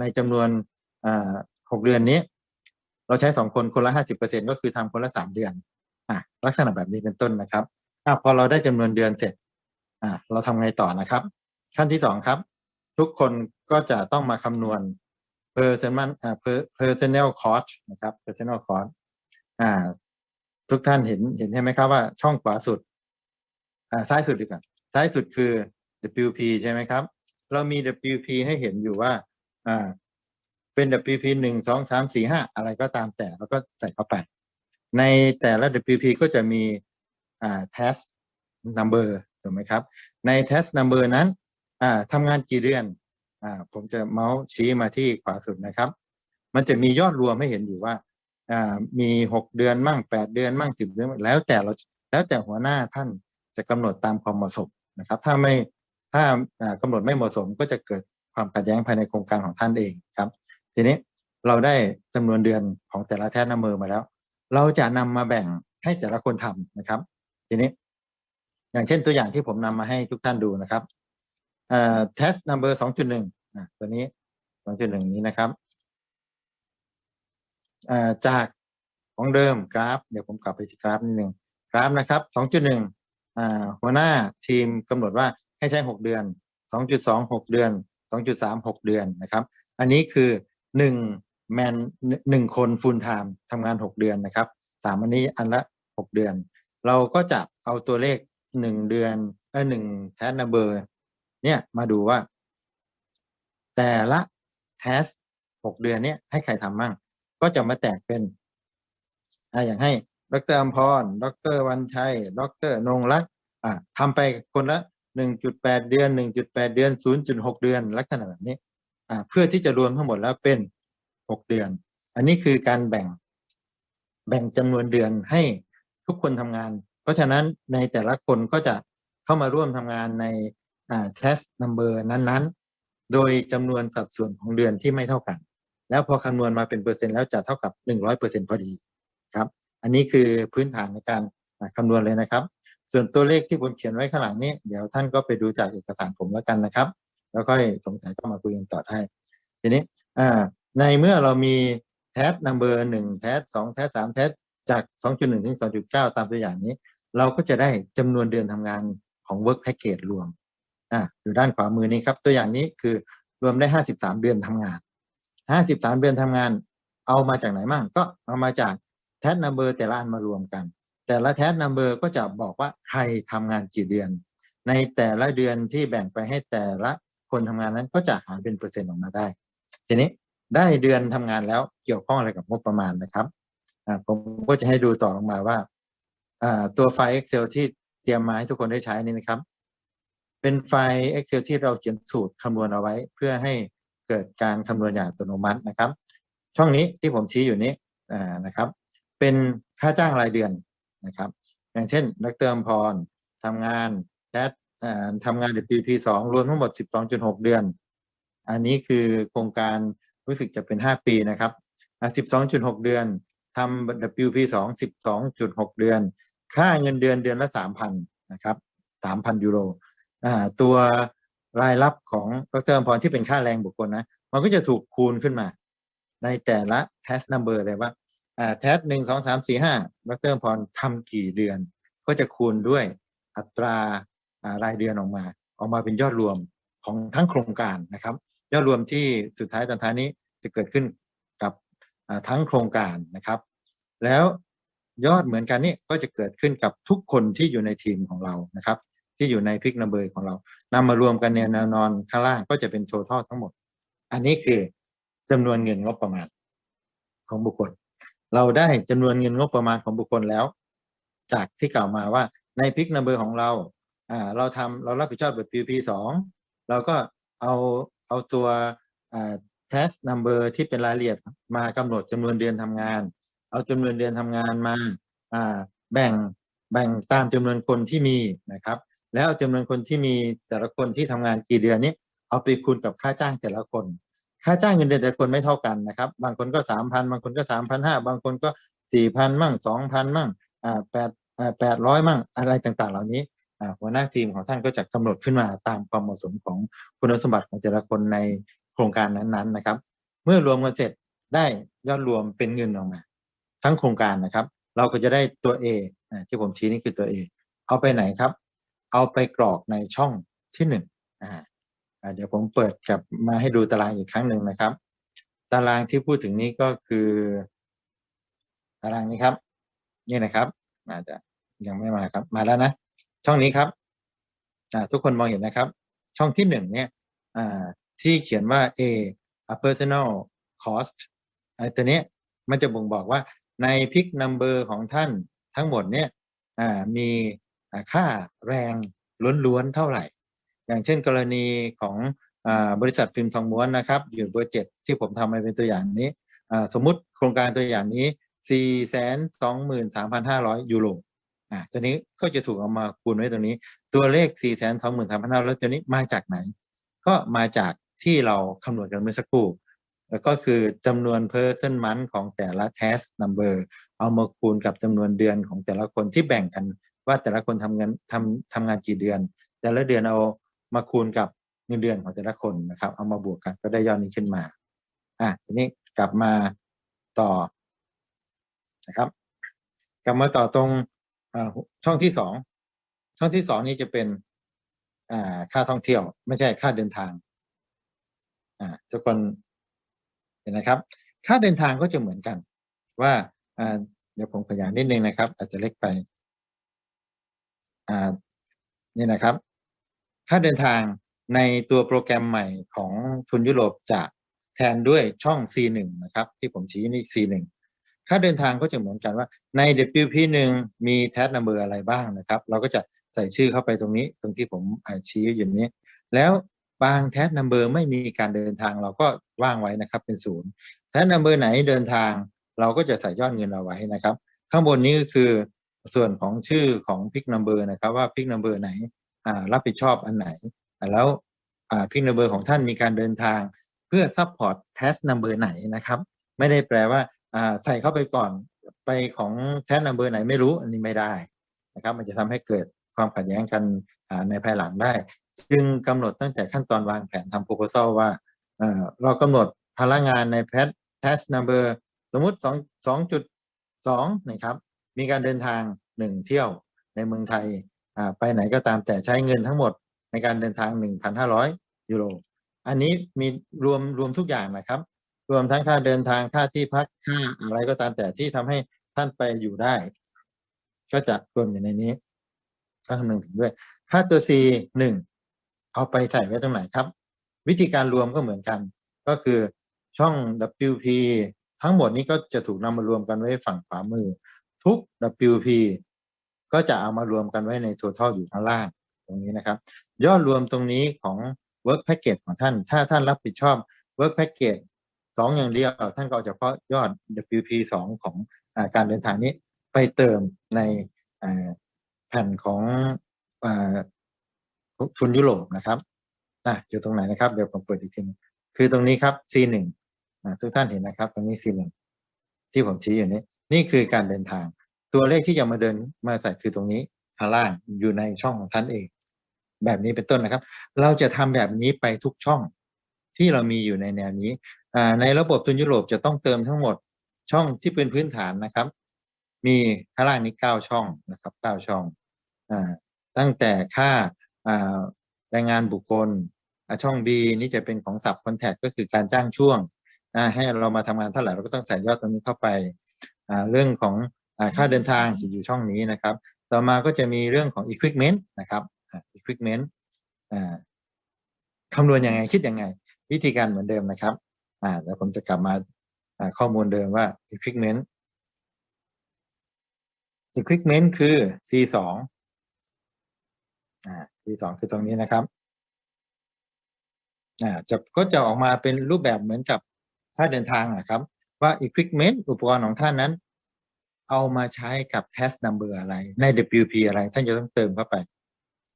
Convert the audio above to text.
ในจำนวนอ่าหกเดือนนี้ เราใช้สองคนคนละห้าสิบเปอร์เซ็นก็คือทำคนละสามเดือนอลักษณะแบบนี้เป็นต้นนะครับอพอเราได้จำนวนเดือนเสร็จเราทำไงต่อนะครับ ขั้นที่สองครับ ทุกคนก็จะต้องมาคำนวณ personal อ่า per- personal cost นะครับ personal cost อ่าทุกท่านเห็นเห็นใช่ไหมครับว่าช่องขวาสุดซ้ายสุดดีกว่าซ้ายสุดคือ WP ใช่ไหมครับ เรามี WP ให้เห็นอยู่ว่า อ่าเป็น WP หนึ่งสองสามสี่ห้าอะไรก็ตามแต่แล้วก็ใส่เข้าไป ในแต่ละ WP ก็จะมีอ่า test number ถูกไหมครับ ใน test number นั้นอ่าทำงานกี่เดือนอ่าผมจะเมาส์ชี้มาที่ขวาสุดนะครับ มันจะมียอดรวมให้เห็นอยู่ว่าอ่ามีหกเดือนมั่งแปดเดือนมั่งสิบเดือนแล้วแต่เราแล้วแต่หัวหน้าท่านจะกำหนดตามความเหมาะสมนะครับ ถ้าไม่ถ้าอ่ากำหนดไม่เหมาะสมก็จะเกิด ความขัดแย้งภายในโครงการของท่านเองครับ ทีนี้เราได้จำนวนเดือนของแต่ละแท้นมือมาแล้ว เราจะนำมาแบ่งให้แต่ละคนทำนะครับ ทีนี้ อย่างเช่นตัวอย่างที่ผมนำมาให้ทุกท่านดูนะครับเอ่อ test number สองจุดหนึ่งอะตัวนี้สองจุดหนึ่งนี้นะครับเอ่อจากของเดิมกราฟ เดี๋ยวผมกลับไปที่กราฟนิดนึงกราฟนะครับสองจุดหนึ่งหัวหน้าทีมกำหนดว่าให้ใช้หกเดือนสองจุดสองหกเดือน สองจุดสามหกเดือนนะครับ อันนี้คือหนึ่งแมนหนึ่งคนฟูลไทม์ทำงานหกเดือนนะครับสามอันนี้อันละหกเดือน เราก็จะเอาตัวเลขหนึ่งเดือนเออหนึ่งแทสนัมเบอร์เนี่ยมาดูว่า แต่ละแทสหกเดือนเนี่ยให้ใครทำมั่ง ก็จะมาแตกเป็นอ่าอย่างให้ดรอมพร ดรวันชัย ดรนงรักอ่าทำไปคนละ หนึ่งจุดแปดเดือนหนึ่งจุดแปดเดือนศูนย์จุดหกเดือน ลักษณะแบบนี้เพื่อที่จะรวมทั้งหมดแล้วเป็นหกเดือน อันนี้คือการแบ่งแบ่งจำนวนเดือนให้ทุกคนทำงาน เพราะฉะนั้นในแต่ละคนก็จะเข้ามาร่วมทำงานใน test number นั้นๆ โดยจำนวนสัดส่วนของเดือนที่ไม่เท่ากัน แล้วพอคำนวณมาเป็นเปอร์เซ็นต์แล้วจะเท่ากับหนึ่งร้อยเปอร์เซ็นต์พอดีครับ อันนี้คือพื้นฐานในการคำนวณเลยนะครับ ส่วนตัวเลขที่ผมเขียนไว้ข้างหลังนี้ เดี๋ยวท่านก็ไปดูจากเอกสารผมแล้วกันนะครับ แล้วค่อยสงสัยก็มาคุยกันต่อได้ทีนี้ในเมื่อเรามีแท็บ number หนึ่งแท็บสองแท็บสามแท็บจาก 2.1 ถึง 2.9 ตามตัวอย่างนี้ เราก็จะได้จำนวนเดือนทำงานของ work package รวมอ่าอยู่ด้านขวามือนี้ครับ ตัวอย่างนี้คือรวมได้ 53 เดือนทำงาน 53 เดือนทำงาน เอามาจากไหนมั่งก็เอามาจากแท็บ number แต่ละอันมารวมกัน แต่ละแท็บ number ก็จะบอกว่าใครทำงานกี่เดือน ในแต่ละเดือนที่แบ่งไปให้แต่ละคนทำงานนั้นก็จะหารเป็นเปอร์เซ็นต์ออกมาได้ ทีนี้ได้เดือนทำงานแล้วเกี่ยวข้องอะไรกับงบประมาณนะครับผมก็จะให้ดูต่อลงมาว่าตัวไฟล์ Excel ที่เตรียมมาให้ทุกคนได้ใช้นี่นะครับ เป็นไฟล์ Excel ที่เราเขียนสูตรคำนวณเอาไว้ เพื่อให้เกิดการคำนวณอย่างอัตโนมัตินะครับ ช่องนี้ที่ผมชี้อยู่นี้นะครับ เป็นค่าจ้างรายเดือน นะครับ อย่างเช่นดรอมพรทำงานแทสอ่าทำงาน WP สองรวมทั้งหมด 12.6 เดือน อันนี้คือโครงการรู้สึกจะเป็น 5 ปีนะครับอ่า12.6 เดือนทำ WP สอง12.6 เดือน ค่าเงินเดือนเดือนละ 3,000 นะครับ 3,000 ยูโรตัวรายรับของดรอมพรที่เป็นค่าแรงบุคคลนะ มันก็จะถูกคูณขึ้นมา ในแต่ละ test number เลยว่า อ่า test หนึ่งสองสามสี่ห้าดรอมพรทำกี่เดือน ก็จะคูณด้วยอัตรารายเดือนออกมา ออกมาเป็นยอดรวมของทั้งโครงการนะครับ ยอดรวมที่สุดท้ายตอนท้ายนี้จะเกิดขึ้นกับทั้งโครงการนะครับ แล้วยอดเหมือนกันนี่ก็จะเกิดขึ้นกับทุกคนที่อยู่ในทีมของเรานะครับ ที่อยู่ในพิกนัมเบอร์ของเรานำมารวมกันในแนวนอนข้างล่างก็จะเป็นโทท a l ทั้งหมด อันนี้คือจำนวนเงินงบประมาณของบุคคล เราได้จำนวนเงินงบประมาณของบุคคลแล้ว จากที่กล่าวมาว่าในพิกนัมเบอร์ของเราอ่าเราทำเรารับผิดชอบแบบ PP สองเราก็เอาเอาตัวอ่า test number ที่เป็นรายละเอียดมากำหนดจำนวนเดือนทำงาน เอาจำนวนเดือนทำงานมาอ่าแบ่งแบ่งตามจำนวนคนที่มีนะครับ แล้วเอาจำนวนคนที่มีแต่ละคนที่ทำงานกี่เดือนนี้เอาไปคูณกับค่าจ้างแต่ละคน ค่าจ้างเงินเดือนแต่คนไม่เท่ากันนะครับ บางคนก็สามพันบางคนก็สามพันห้าบางคนก็สี่พันมั่งสองพันมั่งอ่าแปดอ่าแปดร้อยมั่งอะไรต่างๆ เหล่านี้อ่าหัวหน้าทีมของท่านก็จะกำหนดขึ้นมาตามความเหมาะสมของคุณสมบัติของแต่ละคนในโครงการนั้นๆนะครับ เมื่อรวมกันเสร็จได้ยอดรวมเป็นเงินออกมา ทั้งโครงการนะครับ เราก็จะได้ตัว A อ่าที่ผมชี้นี่คือตัว A เอาไปไหนครับ เอาไปกรอกในช่องที่หนึ่งอ่า เดี๋ยวผมเปิดกลับมาให้ดูตารางอีกครั้งหนึ่งนะครับ ตารางที่พูดถึงนี้ก็คือ ตารางนี้ครับ นี่นะครับอาจจะยังไม่มาครับ มาแล้วนะ ช่องนี้ครับทุกคนมองเห็นนะครับ ช่องที่หนึ่งเนี่ยที่เขียนว่า A a personal cost ไอ้ตัวนี้มันจะบ่งบอกว่าในพิกนัมเบอร์ของท่านทั้งหมดเนี่ยมีค่าแรงล้วนๆเท่าไหร่ อย่างเช่นกรณีของอบริษัทพิมพ์ทองม้วนนะครับอยู่เบอร์เจ็ดที่ผมทำมาเป็นตัวอย่างนี้ สมมุติโครงการตัวอย่างนี้ 423,500 ยูโรอ่าตัวนี้ก็จะถูกเอามาคูณไว้ตรงนี้ ตัวเลข 423,500แล้วตัวนี้มาจากไหน ก็มาจากที่เราคำนวณกันเมื่อสักครู่ก็คือจำนวน person month ของแต่ละ task number เอามาคูณกับจำนวนเดือนของแต่ละคนที่แบ่งกันว่าแต่ละคนทำงานทำทำงานกี่เดือน แต่ละเดือนเอา มาคูณกับเงินเดือนของแต่ละคนนะครับ เอามาบวกกันก็ได้ยอดนี้ขึ้นมา อะทีนี้กลับมาต่อนะครับ กลับมาต่อตรงช่องที่สองช่องที่สองนี้จะเป็นค่าท่องเที่ยว ไม่ใช่ค่าเดินทางอ่าทุกคนเห็นนะครับ ค่าเดินทางก็จะเหมือนกัน ว่าอ่าเดี๋ยวผมขยายนิดนึงนะครับ อาจจะเล็กไปอ่านี่นะครับ ค่าเดินทางในตัวโปรแกรมใหม่ของทุนยุโรปจะแทนด้วยช่อง C1 นะครับ ที่ผมชี้นี่ C1 ค่าเดินทางก็จะเหมือนกันว่าใน WP1 มีแท็กนัมเบอร์อะไรบ้างนะครับ เราก็จะใส่ชื่อเข้าไปตรงนี้ ตรงที่ผมชี้อยู่นี้ แล้วบางแท็กนัมเบอร์ไม่มีการเดินทางเราก็ว่างไว้นะครับเป็นศูนย์แท็กนัมเบอร์ไหนเดินทาง เราก็จะใส่ยอดเงินเอาไว้นะครับ ข้างบนนี้ก็คือส่วนของชื่อของพิกนัมเบอร์นะครับว่าพิกนัมเบอร์ไหน รับผิดชอบอันไหน แล้วพินัมเบอร์ของท่านมีการเดินทางเพื่อซัพพอร์ตแทสนัมเบอร์ไหนนะครับ ไม่ได้แปลว่าใส่เข้าไปก่อนไปของแทสนัมเบอร์ไหนไม่รู้อันนี้ไม่ได้นะครับ มันจะทำให้เกิดความขัดแย้งกันในภายหลังได้ จึงกำหนดตั้งแต่ขั้นตอนวางแผนทำ proposal ว่าเรากำหนดพลังงานในแพท test number สมมุติ2 2.2นะครับ มีการเดินทางหนึ่งเที่ยวในเมืองไทย ไปไหนก็ตามแต่ใช้เงินทั้งหมดในการเดินทาง 1,500 ยูโร อันนี้มีรวมรวมทุกอย่างนะครับ รวมทั้งค่าเดินทางค่าที่พักค่าอะไรก็ตามแต่ที่ทำให้ท่านไปอยู่ได้ ก็จะรวมอยู่ในนี้ก็คำนึงถึงด้วย ค่าตัว C หนึ่งเอาไปใส่ไว้ตรงไหนครับ วิธีการรวมก็เหมือนกัน ก็คือช่อง WP ทั้งหมดนี้ก็จะถูกนำมารวมกันไว้ฝั่งขวามือ ทุก WP ก็จะเอามารวมกันไว้ใน total อยู่ข้างล่างตรงนี้นะครับ ยอดรวมตรงนี้ของ work package ของท่าน ถ้าท่านรับผิดชอบ work package สองอย่างเดียว ท่านก็เอาเฉพาะยอด WP สองของอการเดินทางนี้ไปเติมในแผ่นของอทุนยุโรปนะครับอะอยู่ตรงไหนนะครับ เดี๋ยวผมเปิดอีกทีหนึงคือตรงนี้ครับ C1 อ่าทุกท่านเห็นนะครับ ตรงนี้ C1 ที่ผมชี้อยู่นี้ นี่คือการเดินทาง ตัวเลขที่จะมาเดินมาใส่คือตรงนี้ข้างล่างอยู่ในช่องของท่านเอง แบบนี้เป็นต้นนะครับ เราจะทำแบบนี้ไปทุกช่องที่เรามีอยู่ในแนวนี้ในระบบทุนยุโรปจะต้องเติมทั้งหมดช่องที่เป็นพื้นฐานนะครับ มีข้างล่างนี้เก้าช่องนะครับเก้าช่องอตั้งแต่ค่าแรงงานบุคคล ช่อง B นี่จะเป็นของสับคอนแทคก็คือการจ้างช่วง ให้เรามาทำงานเท่าไหร่เราก็ต้องใส่ยอดตรงนี้เข้าไป เรื่องของ ค่าเดินทางจะอยู่ช่องนี้นะครับ ต่อมาก็จะมีเรื่องของ equipment นะครับอ่า equipment คำนวณยังไงคิดยังไง วิธีการเหมือนเดิมนะครับอ่าเดี๋ยวผมจะกลับมาข้อมูลเดิมว่า equipment equipment คือ C สอง C สองคือตรงนี้นะครับจะก็จะออกมาเป็นรูปแบบเหมือนกับค่าเดินทางอะครับ ว่า equipment อุปกรณ์ของท่านนั้น เอามาใช้กับ test number อะไรใน WP อะไร ท่านจะต้องเติมเข้าไป